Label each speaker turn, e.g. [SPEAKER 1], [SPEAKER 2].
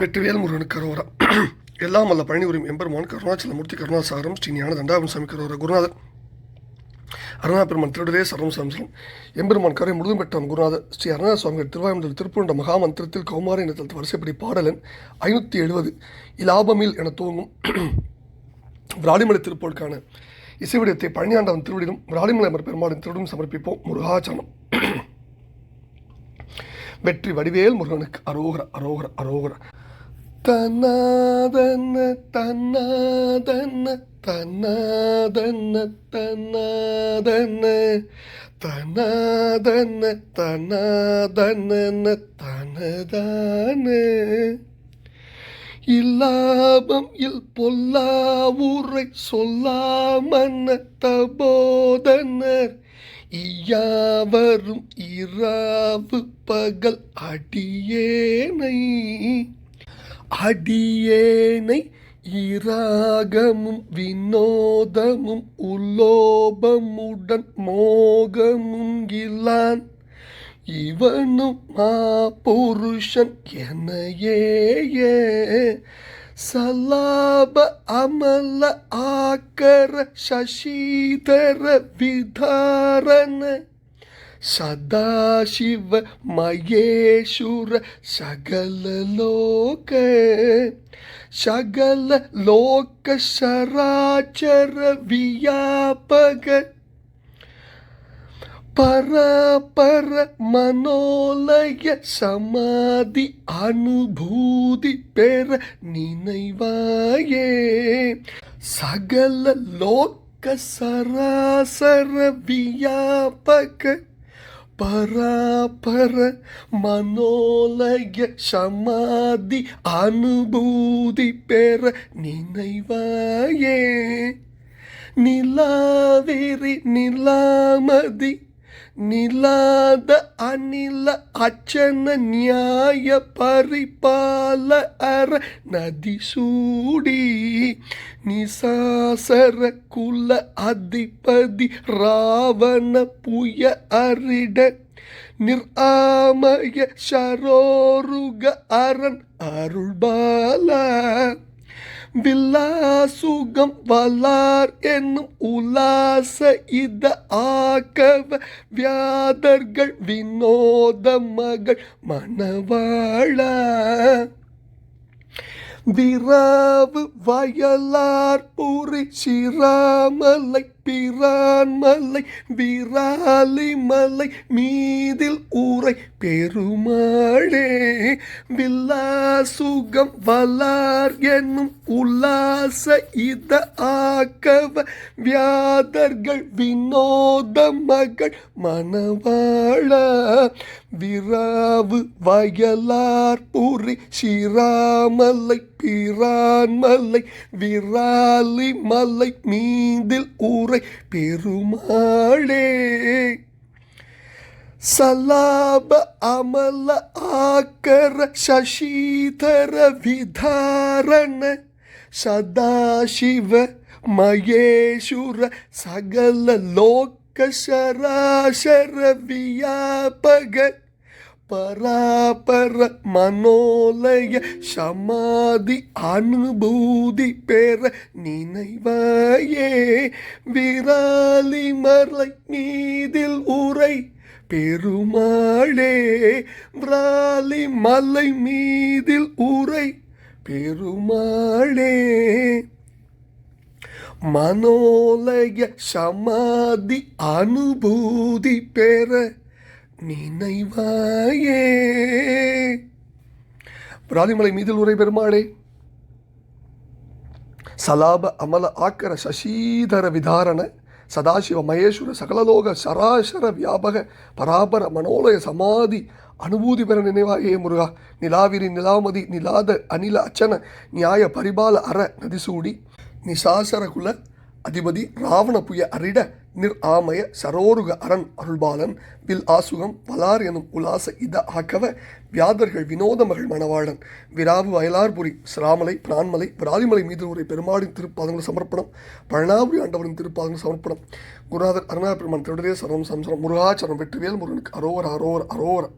[SPEAKER 1] வெற்றிவேல் முருகன் கரோரா. எல்லாம் அல்ல பழனி உரிமை எம்பெருமான் கருணாச்சலமூர்த்தி கருணாசாரம் ஸ்ரீ ஞான தண்டாபன் சாமி கரோரா குருநாதர். அருணாபெருமான் திருடரே சரம் சம்சரம் எம்பெருமான் கரை முழுதும் பெற்றான் குருநாதர். ஸ்ரீ அருணா சுவாமிகள் திருவாயமுதல் திருப்பூண்ட மகாமந்திரத்தில் கௌமார இனத்தில் வரிசைப்படி பாடலன் ஐநூற்றி எழுபது இலாபமில் என துவங்கும் விராலிமலை திருப்போருக்கான இசைவிடத்தை பழனியாண்டவன் திருவிடிலும் விராலிமலை பெருமாளின் திருவிடும் சமர்ப்பிப்போம். முருகாச்சனம் வெற்றி வடிவேல் முருகனுக்கு. அரோகர அரோகர அரோகர. தன்னாதன்ன தன்னாதன்ன தன்னாதன்ன தன்னாதன்ன. தன்னாதன்ன தன்னாதன்ன தனதான இல்லாபம் இல் பொல்லா ஊரை சொல்லாமன்ன தபோதனர் இயாவரும் இராவு பகல் அடியேனை அடியேனை இராகமும் வினோதமும் உலோபமுடன் மோகமும் இல்லான். இவனும் மா புருஷன் எனையே சலாப அமல ஆக்கர சசீதர விதாரண சதாசிவ மகேஷுர சகலலோக சகல லோக சராச்சர வியாபக பரபர மனோலய சமாதி அனுபூதி பெற நினைவாயே. சகல லோக்க சராசர வியாபக பராபர மனோலய சமாதி அனுபூதி பெற நினைவாயே. நிலாவிரி நிலாமதி நிலாத அனில அச்சன நியாய பரிபால அற நதி சூடி நிசாசர குல அதிபதி ராவண புய அரிட நிர்ஆமய சரோருக அரண் அருள்பால. வில்லாசுகம் வலார் என்னும் உலாச இத ஆக்கவ வியாதர்கள் வினோத மகள் மணவாழ விராவு வயலார் புரி சிராமலை பிரான் மலை விராலி மலை மீதில் ஊரை பெருமாளே. வில்லாசுகம் வலார் என்னும் உல்லாச இத ஆக்கவ வியாதர்கள் வினோத மகள் மணவாழ விராவு வயலார் புரி சிராமலை பிரான் மலை விராலி மலை மீதில் ஊரை பெருமாளே சலாப அமல ஆக்கர சசிதர விதாரண சதாசிவ மகேஷுர சகல லோக்க சராசர வியாபக பராபர மனோலய சமாதி அனுபூதி பெற நினைவாயே. விராலி மலை மீதில் உரை பெருமாளே. விராலி மலை மீதில் உரை பெருமாளே. மனோலய சமாதி அனுபூதி பெற நினைவாயே. பிராதிமலை மீதில் உரை பெருமாளே. சலாப அமல ஆக்கர சசீதர விதாரண சதாசிவ மகேஸ்வர சகலலோக சராசர வியாபக பராபர மனோலய சமாதி அனுபூதி பெற நினைவாயே முருகா. நிலாவிரி நிலாமதி நிலாத அனில அச்சன நியாய பரிபால அற நதிசூடி நிசாசர குல அதிபதி ராவண புய அரிட நிர் ஆமய சரோருக அரண் அருள்பாலன் வில் ஆசுகம் பலார் எனும் உலாச இத ஆக்கவ வியாதர்கள் வினோத மகள் மணவாளன். விராவு வயலார்புரி சிராமலை பிரான்மலை விராலிமலை மீது ஒரு பெருமாளின் திருப்பாதங்கள் சமர்ப்பணம் பழனாபுரி ஆண்டவரின் திருப்பாதங்கள் சமர்ப்பணம். குருநாதர் அருணா பெருமான் திருடரே சரம் சம்சரம் முருகாச்சரம் வெற்றிவேல் முருகனுக்கு அரோவர் அரோவர் அரோவர்